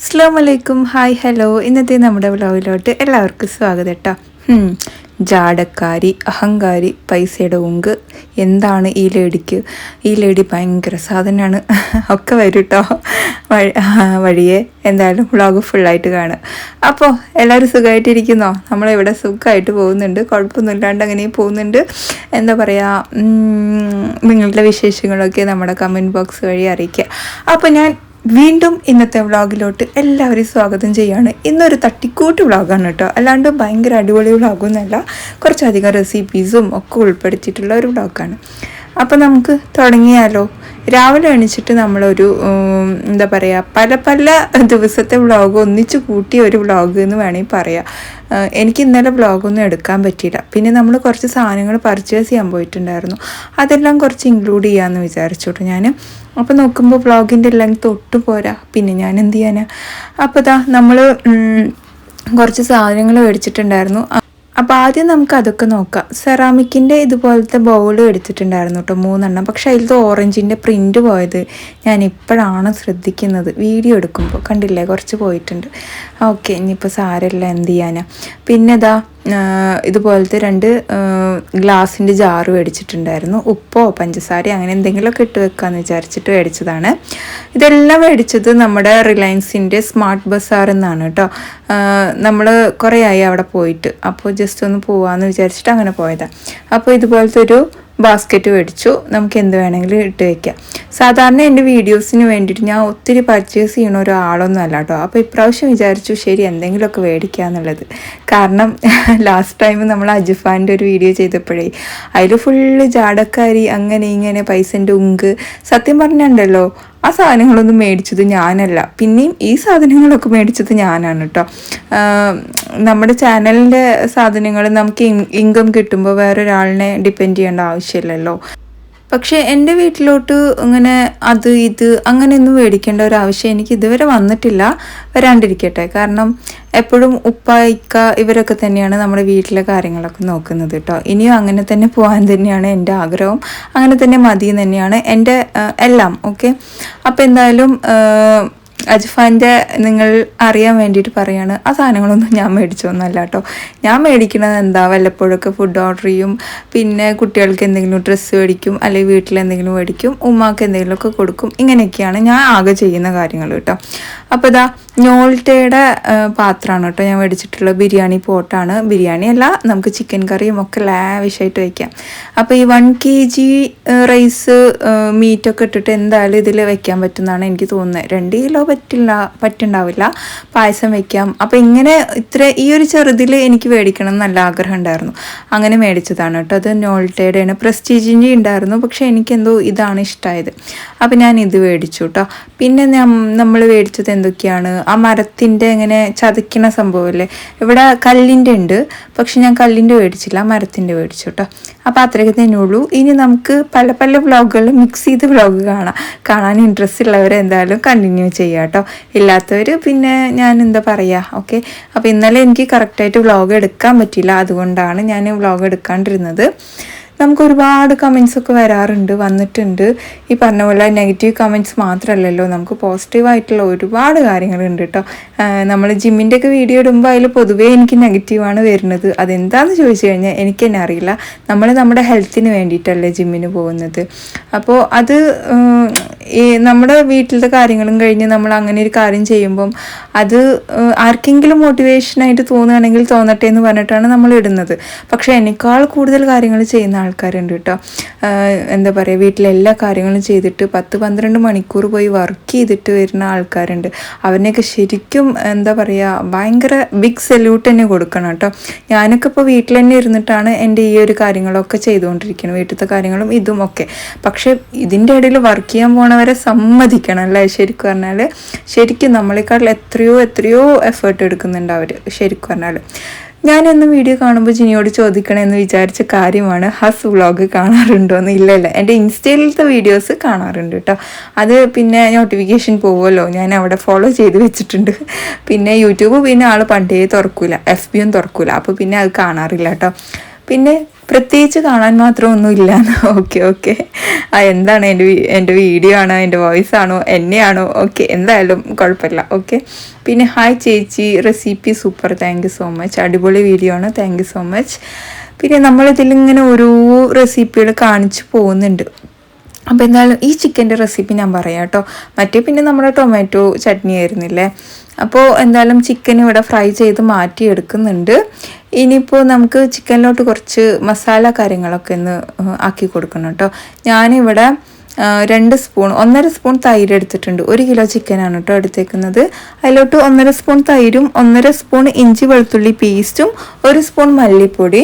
അസ്സാം വലൈക്കും hi hello. ഇന്നത്തെ നമ്മുടെ വ്ലോഗിലോട്ട് എല്ലാവർക്കും സ്വാഗതം കേട്ടോ ജാടക്കാരി അഹങ്കാരി പൈസയുടെ ഉങ്ക്. എന്താണ് ഈ ലേഡിക്ക്? ഈ ലേഡി ഭയങ്കര സാധനമാണ് ഒക്കെ വരും കേട്ടോ വഴി വഴിയെ എന്തായാലും വ്ളോഗ് ഫുള്ളായിട്ട് കാണുക. അപ്പോൾ എല്ലാവരും സുഖമായിട്ടിരിക്കുന്നോ? നമ്മളിവിടെ സുഖമായിട്ട് പോകുന്നുണ്ട്. കുഴപ്പമൊന്നുമില്ലാണ്ട് അങ്ങനെ പോകുന്നുണ്ട്. എന്താ പറയുക നിങ്ങളുടെ വിശേഷങ്ങളൊക്കെ നമ്മുടെ കമന്റ് ബോക്സ് വഴി അറിയിക്കുക. അപ്പോൾ ഞാൻ വീണ്ടും ഇന്നത്തെ വ്ളോഗിലോട്ട് എല്ലാവരെയും സ്വാഗതം ചെയ്യാണ്. ഇന്നൊരു തട്ടിക്കൂട്ട് വ്ളോഗാണ് കേട്ടോ. അല്ലാണ്ട് ഭയങ്കര അടിപൊളി വ്ളോഗൊന്നുമല്ല. കുറച്ചധികം റെസിപ്പീസും ഒക്കെ ഉൾപ്പെടുത്തിയിട്ടുള്ള ഒരു വ്ളോഗാണ്. അപ്പോൾ നമുക്ക് തുടങ്ങിയാലോ. രാവിലെ എണിച്ചിട്ട് നമ്മളൊരു എന്താ പറയുക പല പല ദിവസത്തെ വ്ളോഗ് ഒന്നിച്ച് കൂട്ടിയ ഒരു വ്ളോഗ് എന്ന് വേണമെങ്കിൽ പറയാം. എനിക്ക് ഇന്നലെ വ്ളോഗൊന്നും എടുക്കാൻ പറ്റിയില്ല. പിന്നെ നമ്മൾ കുറച്ച് സാധനങ്ങൾ പർച്ചേസ് ചെയ്യാൻ പോയിട്ടുണ്ടായിരുന്നു. അതെല്ലാം കുറച്ച് ഇൻക്ലൂഡ് ചെയ്യാമെന്ന് വിചാരിച്ചു കേട്ടോ ഞാൻ അപ്പോൾ നോക്കുമ്പോൾ വ്ളോഗിന്റെ ലെങ്ത് ഒട്ടും പോരാ. പിന്നെ ഞാൻ എന്ത് ചെയ്യാനാ? അപ്പോൾ ഇതാ നമ്മൾ കുറച്ച് സാധനങ്ങൾ മേടിച്ചിട്ടുണ്ടായിരുന്നു. അപ്പോൾ ആദ്യം നമുക്ക് അതൊക്കെ നോക്കാം. സെറാമിക്കിന്റെ ഇതുപോലത്തെ ബൗൾ എടുത്തിട്ടുണ്ടായിരുന്നു കേട്ടോ മൂന്നെണ്ണം. പക്ഷേ അതിലത്തെ ഓറഞ്ചിന്റെ പ്രിന്റ് പോയത് ഞാൻ ഇപ്പോഴാണ് ശ്രദ്ധിക്കുന്നത്. വീഡിയോ എടുക്കുമ്പോൾ കണ്ടില്ലേ? കുറച്ച് പോയിട്ടുണ്ട്. ഓക്കെ. ഇനിയിപ്പോൾ സാരമില്ല എന്ത് ചെയ്യാനാ? പിന്നെ ഇതാ ഇതുപോലത്തെ രണ്ട് ഗ്ലാസിന്റെ ജാറ് മേടിച്ചിട്ടുണ്ടായിരുന്നു. ഉപ്പോ പഞ്ചസാരയോ അങ്ങനെ എന്തെങ്കിലുമൊക്കെ ഇട്ട് വെക്കാമെന്ന് വിചാരിച്ചിട്ട് മേടിച്ചതാണ്. ഇതെല്ലാം മേടിച്ചത് നമ്മുടെ റിലയൻസിന്റെ സ്മാർട്ട് ബസാർ എന്നാണ് കേട്ടോ. നമ്മൾ കുറേ ആയി അവിടെ പോയിട്ട്. അപ്പോൾ ജസ്റ്റ് ഒന്ന് പോവാമെന്ന് വിചാരിച്ചിട്ട് അങ്ങനെ പോയതാണ് അപ്പോൾ ഇതുപോലത്തെ ഒരു ബാസ്ക്കറ്റ് മേടിച്ചു. നമുക്ക് എന്ത് വേണമെങ്കിലും ഇട്ട് വെക്കാം. സാധാരണ എന്റെ വീഡിയോസിന് വേണ്ടിയിട്ട് ഞാൻ ഒത്തിരി പർച്ചേസ് ചെയ്യണ ഒരാളൊന്നും അല്ല കേട്ടോ. അപ്പോൾ ഇപ്രാവശ്യം വിചാരിച്ചു ശരി എന്തെങ്കിലുമൊക്കെ മേടിക്കുക എന്നുള്ളത്. കാരണം ലാസ്റ്റ് ടൈം നമ്മൾ അജിഫാന്റെ ഒരു വീഡിയോ ചെയ്തപ്പോഴേ അതിൽ ഫുള്ള് ജാടക്കാരി അങ്ങനെ ഇങ്ങനെ പൈസന്റെ ഉങ്ക്. സത്യം പറഞ്ഞുണ്ടല്ലോ ആ സാധനങ്ങളൊന്നും മേടിച്ചത് ഞാനല്ല. പിന്നെയും ഈ സാധനങ്ങളൊക്കെ മേടിച്ചത് ഞാനാണ് കേട്ടോ നമ്മുടെ ചാനലിന്റെ സാധനങ്ങൾ നമുക്ക് ഇൻകം കിട്ടുമ്പോൾ വേറൊരാളിനെ ഡിപ്പെൻഡ് ചെയ്യേണ്ട ആവശ്യമില്ലല്ലോ. പക്ഷേ എന്റെ വീട്ടിലോട്ട് ഇങ്ങനെ അത് ഇത് അങ്ങനെയൊന്നും മേടിക്കേണ്ട ഒരു ആവശ്യം എനിക്ക് ഇതുവരെ വന്നിട്ടില്ല. വരാണ്ടിരിക്കട്ടെ. കാരണം എപ്പോഴും ഉപ്പ ഇക്ക ഇവരൊക്കെ തന്നെയാണ് നമ്മുടെ വീട്ടിലെ കാര്യങ്ങളൊക്കെ നോക്കുന്നത് കേട്ടോ. ഇനിയും അങ്ങനെ തന്നെ പോകാൻ തന്നെയാണ് എന്റെ ആഗ്രഹം. അങ്ങനെ തന്നെ മതി തന്നെയാണ് എന്റെ എല്ലാം. ഓക്കെ? അപ്പോൾ എന്തായാലും അജ്ഫാന്റെ നിങ്ങൾ അറിയാൻ വേണ്ടിയിട്ട് പറയാണ് ആ സാധനങ്ങളൊന്നും ഞാൻ മേടിച്ചൊന്നുമല്ല കേട്ടോ ഞാൻ മേടിക്കുന്നത് എന്താ? വല്ലപ്പോഴൊക്കെ ഫുഡ് ഓർഡർ ചെയ്യും പിന്നെ കുട്ടികൾക്ക് എന്തെങ്കിലും ഡ്രസ്സ് മേടിക്കും അല്ലെങ്കിൽ വീട്ടിൽ എന്തെങ്കിലും മേടിക്കും ഉമ്മാക്ക് എന്തെങ്കിലുമൊക്കെ കൊടുക്കും. ഇങ്ങനെയൊക്കെയാണ് ഞാൻ ആകെ ചെയ്യുന്ന കാര്യങ്ങൾ കേട്ടോ അപ്പോൾ ഇതാ ഞോൾട്ടയുടെ പാത്രമാണ് കേട്ടോ ഞാൻ മേടിച്ചിട്ടുള്ള ബിരിയാണി പോട്ടാണ്. ബിരിയാണി അല്ല നമുക്ക് ചിക്കൻ കറിയും ഒക്കെ ലാവിഷായിട്ട് വയ്ക്കാം അപ്പോൾ ഈ വൺ കെ ജി റൈസ് മീറ്റൊക്കെ ഇട്ടിട്ട് എന്തായാലും ഇതിൽ വയ്ക്കാൻ പറ്റുമെന്നാണ് എനിക്ക് തോന്നുന്നത്. രണ്ട് കിലോ പറ്റില്ല പറ്റുണ്ടാവില്ല. പായസം വയ്ക്കാം അപ്പോൾ ഇങ്ങനെ ഇത്ര ഈ ഒരു ചെറുതിൽ എനിക്ക് മേടിക്കണം എന്ന് നല്ല ആഗ്രഹം ഉണ്ടായിരുന്നു. അങ്ങനെ മേടിച്ചതാണ് കേട്ടോ. അത് നോൾട്ടയുടെയാണ് പ്രസ്റ്റീജിന്റെ ഉണ്ടായിരുന്നു. പക്ഷേ എനിക്കെന്തോ ഇതാണ് ഇഷ്ടമായത് അപ്പോൾ ഞാൻ ഇത് മേടിച്ചു കേട്ടോ. പിന്നെ നമ്മൾ മേടിച്ചത് എന്തൊക്കെയാണ്? ആ മരത്തിന്റെ ഇങ്ങനെ ചതയ്ക്കണ സംഭവമല്ലേ? ഇവിടെ കല്ലിന്റെ ഉണ്ട് പക്ഷെ ഞാൻ കല്ലിന്റെ മേടിച്ചില്ല മരത്തിന്റെ മേടിച്ചു കേട്ടോ. അപ്പോൾ അത്രയൊക്കെ തന്നെ ഉള്ളൂ. ഇനി നമുക്ക് പല പല വ്ളോഗുകൾ മിക്സ് ചെയ്ത് വ്ളോഗ് കാണാം. കാണാൻ ഇൻട്രസ്റ്റ് ഉള്ളവർ എന്തായാലും കണ്ടിന്യൂ ചെയ്യാം കേട്ടോ. ഇല്ലാത്തവർ പിന്നെ ഞാൻ എന്താ പറയുക ഓക്കെ അപ്പോൾ ഇന്നലെ എനിക്ക് കറക്റ്റായിട്ട് വ്ളോഗ് എടുക്കാൻ പറ്റില്ല അതുകൊണ്ടാണ് ഞാൻ വ്ളോഗ് എടുക്കാണ്ടിരുന്നത്. നമുക്ക് ഒരുപാട് കമൻസ് ഒക്കെ വരാറുണ്ട് വന്നിട്ടുണ്ട്. ഈ പറഞ്ഞ പോലെ നെഗറ്റീവ് കമൻസ് മാത്രമല്ലല്ലോ നമുക്ക് പോസിറ്റീവായിട്ടുള്ള ഒരുപാട് കാര്യങ്ങളുണ്ട് കേട്ടോ നമ്മൾ ജിമ്മിന്റെ ഒക്കെ വീഡിയോ ഇടുമ്പോൾ അതിൽ പൊതുവേ എനിക്ക് നെഗറ്റീവാണ് വരുന്നത്. അതെന്താണെന്ന് ചോദിച്ചു കഴിഞ്ഞാൽ എനിക്ക് തന്നെ അറിയില്ല. നമ്മൾ നമ്മുടെ ഹെൽത്തിന് വേണ്ടിയിട്ടല്ലേ ജിമ്മിന് പോകുന്നത്. അപ്പോൾ അത് ഈ നമ്മുടെ വീട്ടിലത്തെ കാര്യങ്ങളും കഴിഞ്ഞ് നമ്മൾ അങ്ങനെ ഒരു കാര്യം ചെയ്യുമ്പം അത് ആർക്കെങ്കിലും മോട്ടിവേഷനായിട്ട് തോന്നുകയാണെങ്കിൽ തോന്നട്ടെ എന്ന് പറഞ്ഞിട്ടാണ് നമ്മൾ ഇടുന്നത്. പക്ഷേ എന്നേക്കാൾ കൂടുതൽ കാര്യങ്ങൾ ചെയ്യുന്ന ആൾക്കാരുണ്ട് കേട്ടോ. എന്താ പറയുക വീട്ടിലെ എല്ലാ കാര്യങ്ങളും ചെയ്തിട്ട് പത്ത് പന്ത്രണ്ട് മണിക്കൂർ പോയി വർക്ക് ചെയ്തിട്ട് വരുന്ന ആൾക്കാരുണ്ട്. അവനെയൊക്കെ ശരിക്കും എന്താ പറയുക ഭയങ്കര ബിഗ് സല്യൂട്ട് തന്നെ കൊടുക്കണം കേട്ടോ. ഞാനൊക്കെ ഇപ്പോൾ വീട്ടിൽ തന്നെ ഇരുന്നിട്ടാണ് എന്റെ ഈ ഒരു കാര്യങ്ങളൊക്കെ ചെയ്തുകൊണ്ടിരിക്കുന്നത്. വീട്ടിലത്തെ കാര്യങ്ങളും ഇതും ഒക്കെ. പക്ഷേ ഇതിന്റെ ഇടയിൽ വർക്ക് ചെയ്യാൻ പോണവരെ സമ്മതിക്കണം അല്ലേ? ശരിക്കും പറഞ്ഞാൽ ശരിക്കും നമ്മളെക്കാൾ എത്രയോ എത്രയോ എഫേർട്ട് എടുക്കുന്നുണ്ട് അവർ ശരിക്കും പറഞ്ഞാൽ ഞാൻ എന്ന വീഡിയോ കാണുമ്പോൾ ജിനിയോട് ചോദിക്കണമെന്ന് വിചാരിച്ച കാര്യമാണ് ഹസ് വ്ളോഗ് കാണാറുണ്ടോ എന്ന് ഇല്ല ഇല്ല എന്റെ ഇൻസ്റ്റയിലത്തെ വീഡിയോസ് കാണാറുണ്ട് കേട്ടോ അത് പിന്നെ നോട്ടിഫിക്കേഷൻ പോകുമല്ലോ ഞാൻ അവിടെ ഫോളോ ചെയ്ത് വെച്ചിട്ടുണ്ട്. പിന്നെ യൂട്യൂബ് പിന്നെ ആൾ പണ്ടേ തുറക്കൂല എഫ് ബിയും തുറക്കൂല. അപ്പോൾ പിന്നെ അത് കാണാറില്ല കേട്ടോ പിന്നെ പ്രത്യേകിച്ച് കാണാൻ മാത്രം ഒന്നും ഇല്ല ഓക്കെ ഓക്കെ ആ എന്താണ് എന്റെ എന്റെ വീഡിയോ ആണോ എന്റെ വോയിസ് ആണോ എന്നെയാണോ? ഓക്കെ എന്തായാലും കുഴപ്പമില്ല. ഓക്കെ പിന്നെ ഹായ് ചേച്ചി recipe super thank so much അടിപൊളി വീഡിയോ ആണ്. താങ്ക് സോ മച്ച് പിന്നെ നമ്മളിതിലിങ്ങനെ ഓരോ റെസിപ്പികൾ കാണിച്ചു പോകുന്നുണ്ട്. അപ്പോൾ എന്തായാലും ഈ ചിക്കന്റെ റെസിപ്പി ഞാൻ പറയാം കേട്ടോ. മറ്റേ പിന്നെ നമ്മുടെ ടൊമാറ്റോ ചട്നി ആയിരുന്നില്ലേ? അപ്പോൾ എന്തായാലും ചിക്കൻ ഇവിടെ ഫ്രൈ ചെയ്ത് മാറ്റി എടുക്കുന്നുണ്ട് ഇനിയിപ്പോൾ നമുക്ക് ചിക്കനിലോട്ട് കുറച്ച് മസാല കാര്യങ്ങളൊക്കെ ഒന്ന് ആക്കി കൊടുക്കണം കേട്ടോ. ഞാനിവിടെ രണ്ട് സ്പൂൺ ഒന്നര സ്പൂൺ തൈര് എടുത്തിട്ടുണ്ട്. ഒരു കിലോ ചിക്കനാണ് കേട്ടോ എടുത്തേക്കുന്നത്. അതിലോട്ട് ഒന്നര സ്പൂൺ തൈരും ഒന്നര സ്പൂൺ ഇഞ്ചി വെളുത്തുള്ളി പേസ്റ്റും ഒരു സ്പൂൺ മല്ലിപ്പൊടി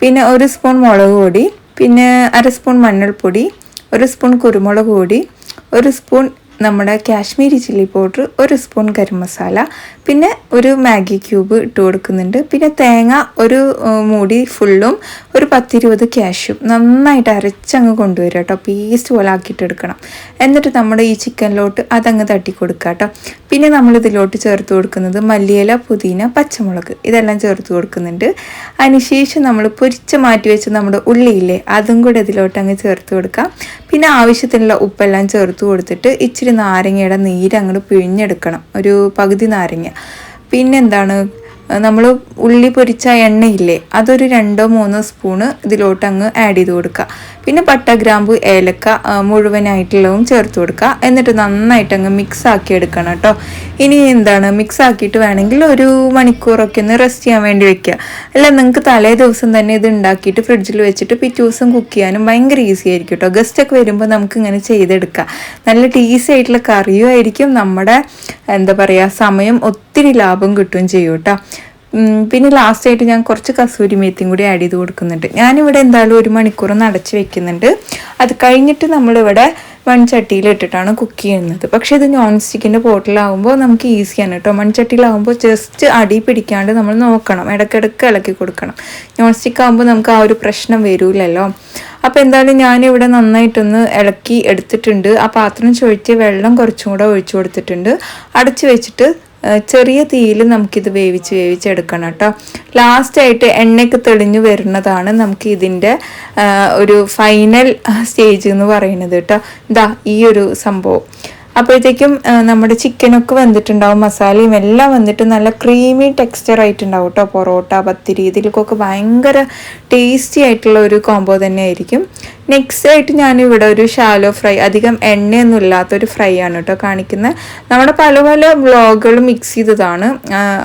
പിന്നെ ഒരു സ്പൂൺ മുളക് പൊടി പിന്നെ അര സ്പൂൺ മഞ്ഞൾപ്പൊടി ഒരു സ്പൂൺ കുരുമുളക് പൊടി ഒരു സ്പൂൺ നമ്മുടെ കാശ്മീരി ചില്ലി പൗഡർ ഒരു സ്പൂൺ ഗരം മസാല പിന്നെ ഒരു മാഗി ക്യൂബ് ഇട്ട് കൊടുക്കുന്നുണ്ട്. പിന്നെ തേങ്ങ ഒരു മൂടി ഫുള്ളും ഒരു പത്തിരുപത് ക്യാഷും നന്നായിട്ട് അരച്ചങ്ങ് കൊണ്ടുവരിക കേട്ടോ. പേസ്റ്റ് പോലെ ആക്കിയിട്ട് എടുക്കണം. എന്നിട്ട് നമ്മുടെ ഈ ചിക്കനിലോട്ട് അതങ്ങ് തട്ടി കൊടുക്കുക കേട്ടോ. പിന്നെ നമ്മളിതിലോട്ട് ചേർത്ത് കൊടുക്കുന്നത് മല്ലിയില പുതിന പച്ചമുളക് ഇതെല്ലാം ചേർത്ത് കൊടുക്കുന്നുണ്ട്. അതിനുശേഷം നമ്മൾ പൊരിച്ച് മാറ്റി വെച്ച നമ്മുടെ ഉള്ളിയില്ലേ അതും കൂടെ ഇതിലോട്ട് അങ്ങ് ചേർത്ത് കൊടുക്കാം. പിന്നെ ആവശ്യത്തിനുള്ള ഉപ്പെല്ലാം ചേർത്ത് കൊടുത്തിട്ട് ഇച്ചിരി നാരങ്ങയുടെ നീര് അങ്ങോട്ട് പിഴിഞ്ഞെടുക്കണം. ഒരു പകുതി നാരങ്ങ. പിന്നെന്താണ്? നമ്മൾ ഉള്ളി പൊരിച്ച എണ്ണയില്ലേ അതൊരു രണ്ടോ മൂന്നോ സ്പൂണ് ഇതിലോട്ട് അങ്ങ് ആഡ് ചെയ്ത് കൊടുക്കുക. പിന്നെ പട്ട ഗ്രാമ്പു ഏലക്ക മുഴുവനായിട്ടുള്ളതും ചേർത്ത് കൊടുക്കുക. എന്നിട്ട് നന്നായിട്ട് അങ്ങ് മിക്സ് ആക്കി എടുക്കണം കേട്ടോ. ഇനി എന്താണ്? മിക്സ് ആക്കിയിട്ട് വേണമെങ്കിൽ ഒരു മണിക്കൂറൊക്കെ ഒന്ന് റെസ്റ്റ് ചെയ്യാൻ വേണ്ടി വെക്കുക. അല്ല നിങ്ങൾക്ക് തലേ ദിവസം തന്നെ ഇത് ഉണ്ടാക്കിയിട്ട് ഫ്രിഡ്ജിൽ വെച്ചിട്ട് പിറ്റേ ദിവസം കുക്ക് ചെയ്യാനും ഭയങ്കര ഈസി ആയിരിക്കും കേട്ടോ. ഗസ്റ്റൊക്കെ വരുമ്പോൾ നമുക്ക് ഇങ്ങനെ ചെയ്തെടുക്കാം. നല്ല ടീസി ആയിട്ടുള്ള കറിയും ആയിരിക്കും. നമ്മുടെ എന്താ പറയുക സമയം ഒത്തിരി ലാഭം കിട്ടുകയും ചെയ്യും കേട്ടോ. പിന്നെ ലാസ്റ്റ് ആയിട്ട് ഞാൻ കുറച്ച് കസൂരി മേത്തിയും കൂടി ആഡ് ചെയ്ത് കൊടുക്കുന്നുണ്ട്. ഞാനിവിടെ എന്തായാലും ഒരു മണിക്കൂർ അടച്ച് വെക്കുന്നുണ്ട്. അത് കഴിഞ്ഞിട്ട് നമ്മളിവിടെ മൺചട്ടിയിൽ ഇട്ടിട്ടാണ് കുക്ക് ചെയ്യുന്നത്. പക്ഷേ ഇത് നോൺ സ്റ്റിക്കിന്റെ പോട്ടിലാവുമ്പോൾ നമുക്ക് ഈസിയാണ് കേട്ടോ. മൺചട്ടിയിലാകുമ്പോൾ ജസ്റ്റ് അടി പിടിക്കാണ്ട് നമ്മൾ നോക്കണം. ഇടയ്ക്കിടയ്ക്ക് ഇളക്കി കൊടുക്കണം. നോൺ സ്റ്റിക്ക് ആകുമ്പോൾ നമുക്ക് ആ ഒരു പ്രശ്നം വരില്ലല്ലോ അപ്പോൾ എന്തായാലും ഞാനിവിടെ നന്നായിട്ടൊന്ന് ഇളക്കി എടുത്തിട്ടുണ്ട്. ആ പാത്രം ചൊഴിച്ച് വെള്ളം കുറച്ചും കൂടെ ഒഴിച്ചു കൊടുത്തിട്ടുണ്ട്. അടച്ചു വെച്ചിട്ട് ചെറിയ തീയിൽ നമുക്കിത് വേവിച്ച് വേവിച്ചെടുക്കണം കേട്ടോ. ലാസ്റ്റായിട്ട് എണ്ണയൊക്കെ തെളിഞ്ഞു വരുന്നതാണ് നമുക്ക് ഇതിന്റെ ഒരു ഫൈനൽ സ്റ്റേജ് എന്ന് പറയുന്നത് കേട്ടോ. ഇതാ ഈ ഒരു സംഭവം. അപ്പോഴത്തേക്കും നമ്മുടെ ചിക്കനൊക്കെ വന്നിട്ടുണ്ടാവും മസാലയും എല്ലാം വന്നിട്ട് നല്ല ക്രീമി ടെക്സ്ചർ ആയിട്ടുണ്ടാവും കേട്ടോ പൊറോട്ട പത്തിരി ഇതിലേക്കൊക്കെ ഭയങ്കര ടേസ്റ്റി ആയിട്ടുള്ള ഒരു കോംബോ തന്നെ ആയിരിക്കും നെക്സ്റ്റ് ആയിട്ട് ഞാനിവിടെ ഒരു ഷാലോ ഫ്രൈ അധികം എണ്ണയൊന്നും ഇല്ലാത്തൊരു ഫ്രൈ ആണ് കേട്ടോ കാണിക്കുന്നത് നമ്മുടെ പല പല വ്ളോഗുകൾ മിക്സ് ചെയ്തതാണ്.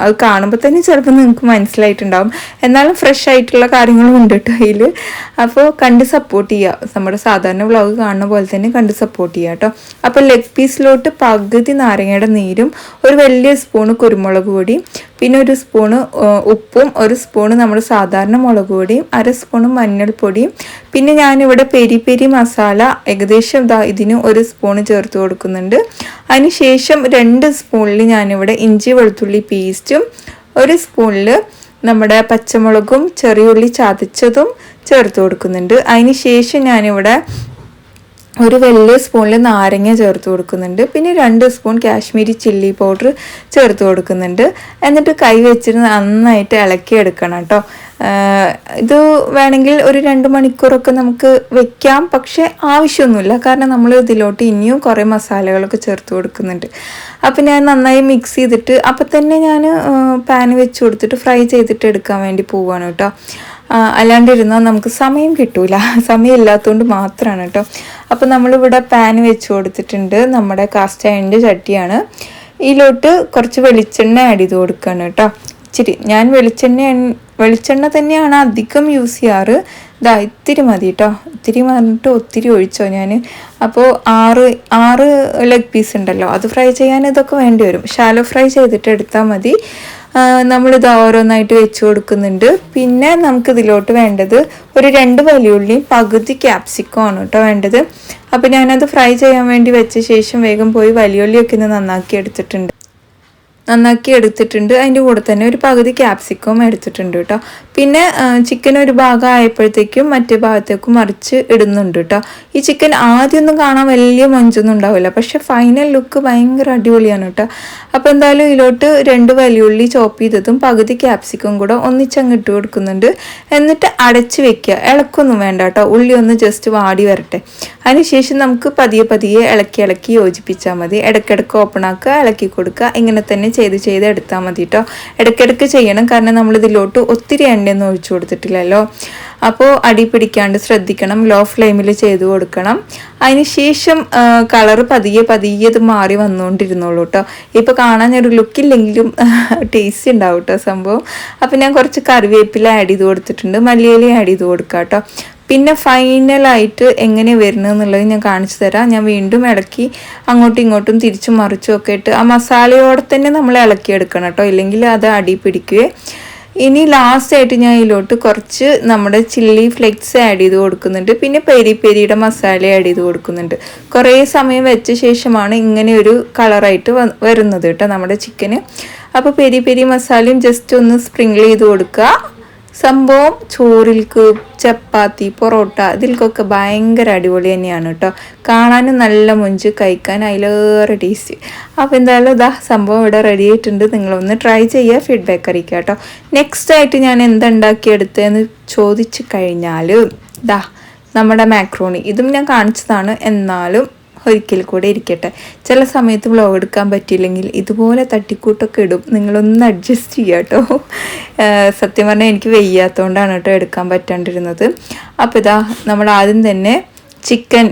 അത് കാണുമ്പോൾ തന്നെ ചിലപ്പോൾ നിങ്ങൾക്ക് മനസ്സിലായിട്ടുണ്ടാവും. എന്നാലും ഫ്രഷ് ആയിട്ടുള്ള കാര്യങ്ങളും ഉണ്ട് കേട്ടോ അതിൽ അപ്പോൾ കണ്ട് സപ്പോർട്ട് ചെയ്യുക നമ്മുടെ സാധാരണ വ്ളോഗ് കാണുന്ന പോലെ തന്നെ കണ്ട് സപ്പോർട്ട് ചെയ്യുക കേട്ടോ അപ്പോൾ ലെഗ് പീസിലോട്ട് പകുതി നാരങ്ങയുടെ നീരും ഒരു വലിയ സ്പൂണ് കുരുമുളക് പൊടി പിന്നെ ഒരു സ്പൂണ് ഉപ്പും ഒരു സ്പൂണ് നമ്മൾ സാധാരണ മുളക് പൊടിയും അര സ്പൂണ് മഞ്ഞൾപ്പൊടിയും പിന്നെ ഞാനിവിടെ പെരി പെരി മസാല ഏകദേശം ഇതിന് ഒരു സ്പൂണ് ചേർത്ത് കൊടുക്കുന്നുണ്ട്. അതിനുശേഷം രണ്ട് സ്പൂണിൽ ഞാനിവിടെ ഇഞ്ചി വെളുത്തുള്ളി പേസ്റ്റും ഒരു സ്പൂണിൽ നമ്മുടെ പച്ചമുളകും ചെറിയുള്ളി ചതച്ചതും ചേർത്ത് കൊടുക്കുന്നുണ്ട്. അതിന് ശേഷം ഞാനിവിടെ ഒരു വലിയ സ്പൂണിൽ നാരങ്ങ ചേർത്ത് കൊടുക്കുന്നുണ്ട്. പിന്നെ രണ്ട് സ്പൂൺ കാശ്മീരി ചില്ലി പൗഡർ ചേർത്ത് കൊടുക്കുന്നുണ്ട്. എന്നിട്ട് കൈ വെച്ചിട്ട് നന്നായിട്ട് ഇളക്കി എടുക്കണം കേട്ടോ. ഇത് വേണമെങ്കിൽ ഒരു രണ്ട് മണിക്കൂറൊക്കെ നമുക്ക് വെക്കാം. പക്ഷേ ആവശ്യമൊന്നുമില്ല. കാരണം നമ്മൾ ഇതിലോട്ട് ഇനിയും കുറേ മസാലകളൊക്കെ ചേർത്ത് കൊടുക്കുന്നുണ്ട്. അപ്പം ഞാൻ നന്നായി മിക്സ് ചെയ്തിട്ട് അപ്പം തന്നെ ഞാൻ പാൻ വെച്ച് കൊടുത്തിട്ട് ഫ്രൈ ചെയ്തിട്ട് എടുക്കാൻ വേണ്ടി പോവുകയാണ് കേട്ടോ. അല്ലാണ്ടിരുന്നാൽ നമുക്ക് സമയം കിട്ടൂല. സമയം ഇല്ലാത്തതുകൊണ്ട് മാത്രമാണ് കേട്ടോ അപ്പോൾ നമ്മളിവിടെ പാൻ വെച്ച് കൊടുത്തിട്ടുണ്ട്. നമ്മുടെ കാസ്റ്റ് അയണിന്റെ ചട്ടിയാണ്. ഇതിലോട്ട് കുറച്ച് വെളിച്ചെണ്ണ ആഡ് ചെയ്ത് കൊടുക്കുകയാണ് കേട്ടോ ഇച്ചിരി ഞാൻ വെളിച്ചെണ്ണ വെളിച്ചെണ്ണ തന്നെയാണ് അധികം യൂസ് ചെയ്യാറ്. ഇതാ ഇത്തിരി മതി കേട്ടോ ഇത്തിരി പറഞ്ഞിട്ട് ഒത്തിരി ഒഴിച്ചോ ഞാൻ അപ്പോൾ ആറ് ആറ് ലെഗ് പീസ് ഉണ്ടല്ലോ. അത് ഫ്രൈ ചെയ്യാൻ ഇതൊക്കെ വേണ്ടി വരും. ഷാലോ ഫ്രൈ ചെയ്തിട്ട് എടുത്താൽ മതി. നമ്മളിത് ഓരോന്നായിട്ട് വെച്ച് കൊടുക്കുന്നുണ്ട്. പിന്നെ നമുക്ക് ഇതിലോട്ട് വേണ്ടത് ഒരു രണ്ട് വലിയുള്ളിയും പകുതി ക്യാപ്സിക്കോ ആണ് കേട്ടോ വേണ്ടത്. അപ്പോൾ ഞാനത് ഫ്രൈ ചെയ്യാൻ വേണ്ടി വെച്ച ശേഷം വേഗം പോയി വലിയുള്ളിയൊക്കെ ഒന്ന് നന്നാക്കി എടുത്തിട്ടുണ്ട്. നന്നാക്കി എടുത്തിട്ടുണ്ട്. അതിന്റെ കൂടെ തന്നെ ഒരു പകുതി ക്യാപ്സിക്കം എടുത്തിട്ടുണ്ട് കേട്ടോ. പിന്നെ ചിക്കൻ ഒരു ഭാഗം ആയപ്പോഴത്തേക്കും മറ്റേ ഭാഗത്തേക്കും മറിച്ച് ഇടുന്നുണ്ട് കേട്ടോ. ഈ ചിക്കൻ ആദ്യമൊന്നും കാണാൻ വലിയ മഞ്ചൊന്നും ഉണ്ടാവില്ല. പക്ഷെ ഫൈനൽ ലുക്ക് ഭയങ്കര അടിപൊളിയാണ് കേട്ടോ. അപ്പോൾ എന്തായാലും ഇതിലോട്ട് രണ്ട് വലിയുള്ളി ചോപ്പ് ചെയ്തതും പകുതി ക്യാപ്സിക്കം കൂടെ ഒന്നിച്ചങ്ങ് ഇട്ട് കൊടുക്കുന്നുണ്ട്. എന്നിട്ട് അടച്ച് വെക്കുക. ഇളക്കൊന്നും വേണ്ട കേട്ടോ. ഉള്ളി ഒന്ന് ജസ്റ്റ് വാടി വരട്ടെ. അതിനുശേഷം നമുക്ക് പതിയെ പതിയെ ഇളക്കി ഇളക്കി യോജിപ്പിച്ചാൽ മതി. ഇടയ്ക്കിടയ്ക്ക് ഓപ്പൺ ആക്കുക ഇളക്കി കൊടുക്കുക. ഇങ്ങനെ തന്നെ ചെയ്ത് ചെയ്ത് എടുത്താൽ മതി കേട്ടോ ഇടയ്ക്കിടയ്ക്ക് ചെയ്യണം. കാരണം നമ്മൾ ഇതിലോട്ട് ഒത്തിരി എണ്ണയൊന്നും ഒഴിച്ചു കൊടുത്തിട്ടില്ലല്ലോ. അപ്പോൾ അടി പിടിക്കാണ്ട് ശ്രദ്ധിക്കണം. ലോ ഫ്ലെയിമിൽ ചെയ്ത് കൊടുക്കണം. അതിന് ശേഷം കളറ് പതിയെ പതിയെ ഇത് മാറി വന്നുകൊണ്ടിരുന്നുള്ളൂ കേട്ടോ ഇപ്പോൾ കാണാൻ ഒരു ലുക്കില്ലെങ്കിലും ടേസ്റ്റ് ഉണ്ടാവും കേട്ടോ സംഭവം. അപ്പോൾ ഞാൻ കുറച്ച് കറിവേപ്പില ആഡ് ചെയ്ത് കൊടുത്തിട്ടുണ്ട്. മല്ലിയില ആഡ് ചെയ്ത് കൊടുക്കാം കേട്ടോ പിന്നെ ഫൈനലായിട്ട് എങ്ങനെ വരുന്നതെന്നുള്ളത് ഞാൻ കാണിച്ചു തരാം. ഞാൻ വീണ്ടും ഇളക്കി അങ്ങോട്ടും ഇങ്ങോട്ടും തിരിച്ചും മറിച്ചും ഒക്കെ ഇട്ട് ആ മസാലയോടെ തന്നെ നമ്മൾ ഇളക്കിയെടുക്കണം കേട്ടോ. ഇല്ലെങ്കിൽ അത് അടി പിടിക്കുകയെ ഇനി ലാസ്റ്റ് ആയിട്ട് ഞാൻ ഇതിലോട്ട് കുറച്ച് നമ്മുടെ ചില്ലി ഫ്ലെക്സ് ആഡ് ചെയ്ത് കൊടുക്കുന്നുണ്ട്. പിന്നെ പെരി പെരിയുടെ മസാല ആഡ് ചെയ്ത് കൊടുക്കുന്നുണ്ട്. കുറേ സമയം വെച്ച ശേഷമാണ് ഇങ്ങനെ ഒരു കളറായിട്ട് വരുന്നത് കേട്ടോ നമ്മുടെ ചിക്കന് അപ്പോൾ പെരി പെരി മസാലയും ജസ്റ്റ് ഒന്ന് സ്പ്രിങ്കിൾ ചെയ്ത് കൊടുക്കുക. സംഭവം ചോറിൽക്ക് ചപ്പാത്തി പൊറോട്ട ഇതിൽക്കൊക്കെ ഭയങ്കര അടിപൊളി തന്നെയാണ് കേട്ടോ. കാണാനും നല്ല മുഞ്ച് കഴിക്കാൻ അതിലേറെ ടേസ്റ്റ്. അപ്പോൾ എന്തായാലും ഇതാ സംഭവം ഇവിടെ റെഡി ആയിട്ടുണ്ട്. നിങ്ങളൊന്ന് ട്രൈ ചെയ്യുക ഫീഡ്ബാക്ക് അറിയിക്കുക കേട്ടോ. നെക്സ്റ്റ് ആയിട്ട് ഞാൻ എന്തുണ്ടാക്കിയെടുത്തതെന്ന് ചോദിച്ചു കഴിഞ്ഞാൽ ദാ നമ്മുടെ മാക്രോണി ഇതും ഞാൻ കാണിച്ചതാണ്. എന്നാലും ഒരിക്കൽ കൂടെ ഇരിക്കട്ടെ. ചില സമയത്ത് വ്ലോഗ് എടുക്കാൻ പറ്റിയില്ലെങ്കിൽ ഇതുപോലെ തട്ടിക്കൂട്ടൊക്കെ ഇടും. നിങ്ങളൊന്ന് അഡ്ജസ്റ്റ് ചെയ്യുക കേട്ടോ. സത്യം പറഞ്ഞാൽ എനിക്ക് വെയ്യാത്തതുകൊണ്ടാണ് കേട്ടോ എടുക്കാൻ പറ്റാണ്ടിരുന്നത്. അപ്പോൾ ഇതാ നമ്മൾ ആദ്യം തന്നെ ചിക്കൻ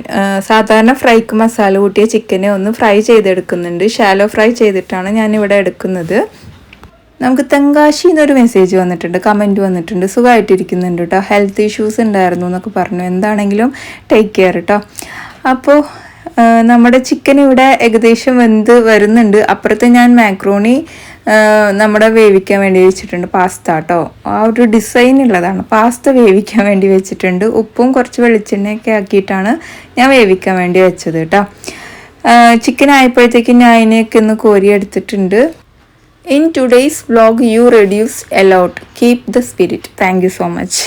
സാധാരണ ഫ്രൈക്ക് മസാല കൂട്ടിയ ചിക്കനെ ഒന്ന് ഫ്രൈ ചെയ്തെടുക്കുന്നുണ്ട്. ഷാലോ ഫ്രൈ ചെയ്തിട്ടാണ് ഞാനിവിടെ എടുക്കുന്നത്. നമുക്ക് തെങ്കാശി എന്നൊരു മെസ്സേജ് വന്നിട്ടുണ്ട് കമന്റ് വന്നിട്ടുണ്ട്. സുഖമായിട്ടിരിക്കുന്നുണ്ട് കേട്ടോ. ഹെൽത്ത് ഇഷ്യൂസ് ഉണ്ടായിരുന്നു എന്നൊക്കെ പറഞ്ഞു. എന്താണെങ്കിലും ടേക്ക് കെയർ കേട്ടോ അപ്പോൾ നമ്മുടെ ചിക്കൻ ഇവിടെ ഏകദേശം വെന്ത് വരുന്നുണ്ട്. അപ്പുറത്ത് ഞാൻ മാക്രോണി നമ്മുടെ വേവിക്കാൻ വേണ്ടി വെച്ചിട്ടുണ്ട്. പാസ്ത കേട്ടോ ആ ഒരു ഡിസൈൻ ഉള്ളതാണ്. പാസ്ത വേവിക്കാൻ വേണ്ടി വെച്ചിട്ടുണ്ട്. ഉപ്പും കുറച്ച് വെളിച്ചെണ്ണയൊക്കെ ആക്കിയിട്ടാണ് ഞാൻ വേവിക്കാൻ വേണ്ടി വെച്ചത് കേട്ടോ ചിക്കൻ ആയപ്പോഴത്തേക്കും ഞാൻ അതിനെയൊക്കെ ഒന്ന് കോരി എടുത്തിട്ടുണ്ട് in today's vlog you reduce aloud keep the spirit thank you so much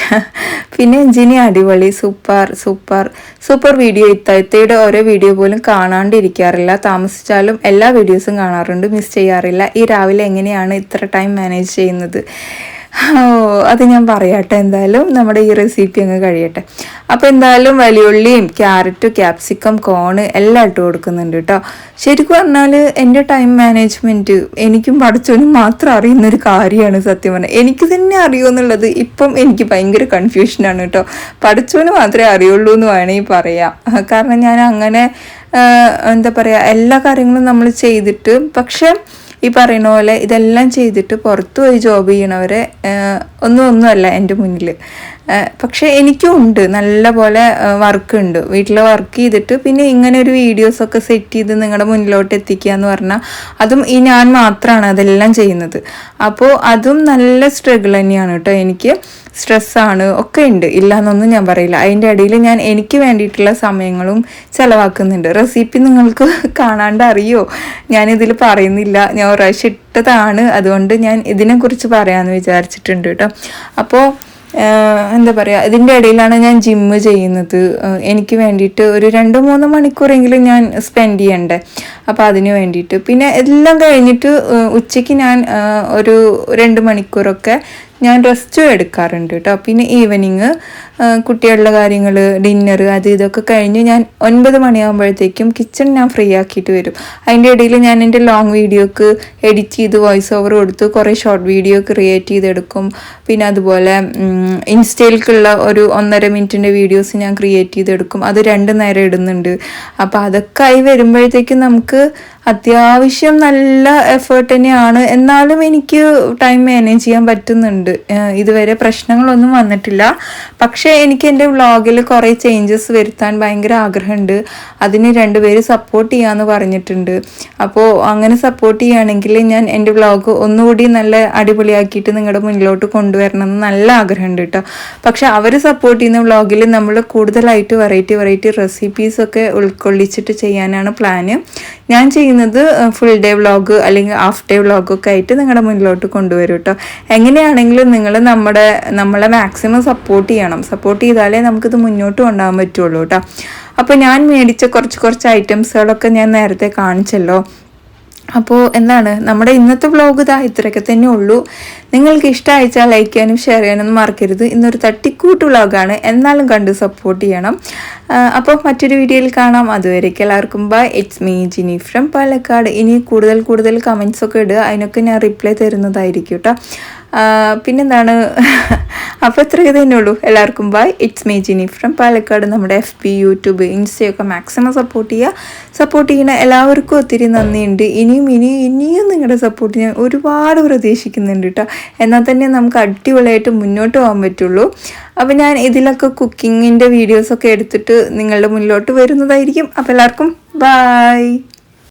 പിന്നെ ജിനി അടിപൊളി. Super super. സൂപ്പർ വീഡിയോ ഇത്തയത്തയുടെ ഓരോ വീഡിയോ പോലും കാണാണ്ടിരിക്കാറില്ല. താമസിച്ചാലും എല്ലാ വീഡിയോസും കാണാറുണ്ട്. മിസ് ചെയ്യാറില്ല. ഈ രാവിലെ എങ്ങനെയാണ് ഇത്ര ടൈം മാനേജ് ചെയ്യുന്നത്? ഓ അത് ഞാൻ പറയട്ടെ എന്തായാലും നമ്മുടെ ഈ റെസിപ്പി അങ്ങ് കഴിയട്ടെ. അപ്പോൾ എന്തായാലും വലിയുള്ളിയും ക്യാരറ്റ് ക്യാപ്സിക്കം കോണ് എല്ലാം ഇട്ട് കൊടുക്കുന്നുണ്ട് കേട്ടോ ശരിക്കും പറഞ്ഞാൽ എന്റെ ടൈം മാനേജ്മെന്റ് എനിക്കും പഠിച്ചവനും മാത്രം അറിയുന്നൊരു കാര്യമാണ് സത്യം പറഞ്ഞാൽ എനിക്ക് തന്നെ അറിയുമെന്നുള്ളത് ഇപ്പം എനിക്ക് ഭയങ്കര കൺഫ്യൂഷനാണ് കേട്ടോ പഠിച്ചവന് മാത്രമേ അറിയുള്ളൂ എന്ന് വേണമെങ്കിൽ പറയാം. കാരണം ഞാൻ അങ്ങനെ എന്താ പറയുക എല്ലാ കാര്യങ്ങളും നമ്മൾ ചെയ്തിട്ട് പക്ഷേ ഈ പറയുന്ന പോലെ ഇതെല്ലാം ചെയ്തിട്ട് പുറത്ത് പോയി ജോബ് ചെയ്യണവരെ ഒന്നും ഒന്നുമല്ല എന്റെ മുന്നിൽ. പക്ഷേ എനിക്കും ഉണ്ട്. നല്ല പോലെ വർക്ക് ഉണ്ട്. വീട്ടിൽ വർക്ക് ചെയ്തിട്ട് പിന്നെ ഇങ്ങനെ ഒരു വീഡിയോസൊക്കെ സെറ്റ് ചെയ്ത് നിങ്ങളുടെ മുന്നിലോട്ട് എത്തിക്കുക എന്ന് പറഞ്ഞാൽ അതും ഈ ഞാൻ മാത്രമാണ് അതെല്ലാം ചെയ്യുന്നത്. അപ്പോൾ അതും നല്ല സ്ട്രഗിൾ തന്നെയാണ് കേട്ടോ എനിക്ക്. സ്ട്രെസ്സാണ് ഒക്കെ ഉണ്ട്. ഇല്ല എന്നൊന്നും ഞാൻ പറയില്ല. അതിന്റെ ഇടയിൽ ഞാൻ എനിക്ക് വേണ്ടിയിട്ടുള്ള സമയങ്ങളും ചിലവാക്കുന്നുണ്ട്. റെസിപ്പി നിങ്ങൾക്ക് കാണാണ്ട് അറിയോ? ഞാനിതിൽ പറയുന്നില്ല. ഞാൻ ഒരാഴ്ച ഇട്ടതാണ്. അതുകൊണ്ട് ഞാൻ ഇതിനെക്കുറിച്ച് പറയാമെന്ന് വിചാരിച്ചിട്ടുണ്ട് കേട്ടോ. അപ്പോൾ എന്താ പറയുക ഇതിന്റെ ഇടയിലാണ് ഞാൻ ജിമ്മ് ചെയ്യുന്നത്. എനിക്ക് വേണ്ടിയിട്ട് ഒരു രണ്ട് മൂന്ന് മണിക്കൂറെങ്കിലും ഞാൻ സ്പെൻഡ് ചെയ്യണ്ടേ. അപ്പോൾ അതിന് വേണ്ടിയിട്ട്. പിന്നെ എല്ലാം കഴിഞ്ഞിട്ട് ഉച്ചയ്ക്ക് ഞാൻ ഒരു രണ്ട് മണിക്കൂറൊക്കെ ഞാൻ റെസ്റ്റും എടുക്കാറുണ്ട് കേട്ടോ പിന്നെ ഈവനിങ് കുട്ടികളുടെ കാര്യങ്ങൾ ഡിന്നർ അത് ഇതൊക്കെ കഴിഞ്ഞ് ഞാൻ ഒൻപത് മണിയാകുമ്പോഴത്തേക്കും കിച്ചൺ ഞാൻ ഫ്രീ ആക്കിയിട്ട് വരും. അതിന്റെ ഇടയിൽ ഞാൻ എന്റെ ലോങ് വീഡിയോക്ക് എഡിറ്റ് ചെയ്ത് വോയിസ് ഓവർ കൊടുത്ത് കുറേ ഷോർട്ട് വീഡിയോ ക്രിയേറ്റ് ചെയ്തെടുക്കും. പിന്നെ അതുപോലെ ഇൻസ്റ്റയിലേക്കുള്ള ഒരു ഒന്നര മിനിറ്റിന്റെ വീഡിയോസ് ഞാൻ ക്രിയേറ്റ് ചെയ്തെടുക്കും. അത് രണ്ട് നേരം ഇടുന്നുണ്ട്. അപ്പോൾ അതൊക്കെ ആയി വരുമ്പോഴത്തേക്കും നമുക്ക് അത്യാവശ്യം നല്ല എഫേർട്ട് തന്നെയാണ്. എന്നാലും എനിക്ക് ടൈം മാനേജ് ചെയ്യാൻ പറ്റുന്നുണ്ട്. ഇതുവരെ പ്രശ്നങ്ങളൊന്നും വന്നിട്ടില്ല. പക്ഷേ എനിക്ക് എന്റെ വ്ളോഗിൽ കുറേ ചേഞ്ചസ് വരുത്താൻ ഭയങ്കര ആഗ്രഹമുണ്ട്. അതിന് രണ്ടുപേര് സപ്പോർട്ട് ചെയ്യാമെന്ന് പറഞ്ഞിട്ടുണ്ട്. അപ്പോൾ അങ്ങനെ സപ്പോർട്ട് ചെയ്യുകയാണെങ്കിൽ ഞാൻ എന്റെ വ്ളോഗ് ഒന്നുകൂടി നല്ല അടിപൊളിയാക്കിയിട്ട് നിങ്ങളുടെ മുന്നിലോട്ട് കൊണ്ടുവരണം എന്ന് നല്ല ആഗ്രഹമുണ്ട് കേട്ടോ. പക്ഷെ അവർ സപ്പോർട്ട് ചെയ്യുന്ന വ്ളോഗിൽ നമ്മൾ കൂടുതലായിട്ട് വെറൈറ്റി വെറൈറ്റി റെസിപ്പീസ് ഒക്കെ ഉൾക്കൊള്ളിച്ചിട്ട് ചെയ്യാനാണ് പ്ലാന് ഞാൻ ചെയ്യുന്നത് ഫുൾ ഡേ വ്ളോഗ് അല്ലെങ്കിൽ ഹാഫ് ഡേ വ്ളോഗൊക്കെ ആയിട്ട് നിങ്ങളുടെ മുന്നിലോട്ട് കൊണ്ടുവരും കേട്ടോ എങ്ങനെയാണെങ്കിലും നിങ്ങൾ നമ്മുടെ നമ്മളെ മാക്സിമം സപ്പോർട്ട് ചെയ്യണം. സപ്പോർട്ട് ചെയ്താലേ നമുക്കിത് മുന്നോട്ട് കൊണ്ടുപോകാൻ പറ്റുള്ളൂ കേട്ടോ അപ്പോൾ ഞാൻ മേടിച്ച കുറച്ച് കുറച്ച് ഐറ്റംസുകളൊക്കെ ഞാൻ നേരത്തെ കാണിച്ചല്ലോ. അപ്പോൾ എന്താണ്? നമ്മുടെ ഇന്നത്തെ വ്ളോഗ് ഇതാ ഇത്രയൊക്കെ തന്നെ ഉള്ളൂ. നിങ്ങൾക്ക് ഇഷ്ടമായിച്ചാൽ ലൈക്ക് ചെയ്യാനും ഷെയർ ചെയ്യാനും മറക്കരുത്. ഇന്നൊരു തട്ടിക്കൂട്ട് വ്ളോഗാണ് എന്നാലും കണ്ട് സപ്പോർട്ട് ചെയ്യണം. അപ്പോൾ മറ്റൊരു വീഡിയോയിൽ കാണാം. അതുവരേക്ക് എല്ലാവർക്കും bye it's me Jini from Palakkad. ഇനി കൂടുതൽ കൂടുതൽ കമൻസ് ഒക്കെ ഇടുക. അതിനൊക്കെ ഞാൻ റിപ്ലൈ തരുന്നതായിരിക്കും കേട്ടോ പിന്നെന്താണ്? അപ്പോൾ ഇത്രയൊക്കെ തന്നെ ഉള്ളൂ എല്ലാവർക്കും bye it's me Jini from Palakkad. നമ്മുടെ എഫ് പി യൂട്യൂബ് ഇൻസ്റ്റയൊക്കെ മാക്സിമം സപ്പോർട്ട് ചെയ്യുക. സപ്പോർട്ട് ചെയ്യുന്ന എല്ലാവർക്കും ഒത്തിരി നന്ദിയുണ്ട്. ഇനിയും ഇനിയും ഇനിയും നിങ്ങളുടെ സപ്പോർട്ട് ഞാൻ ഒരുപാട് പ്രതീക്ഷിക്കുന്നുണ്ട് കേട്ടോ എന്നാൽ തന്നെ നമുക്ക് അടിപൊളിയായിട്ട് മുന്നോട്ട് പോകാൻ പറ്റുള്ളൂ. അപ്പോൾ ഞാൻ ഇതിലൊക്കെ കുക്കിങ്ങിന്റെ വീഡിയോസൊക്കെ എടുത്തിട്ട് നിങ്ങളുടെ മുന്നിലോട്ട് വരുന്നതായിരിക്കും. അപ്പോൾ എല്ലാവർക്കും ബായ്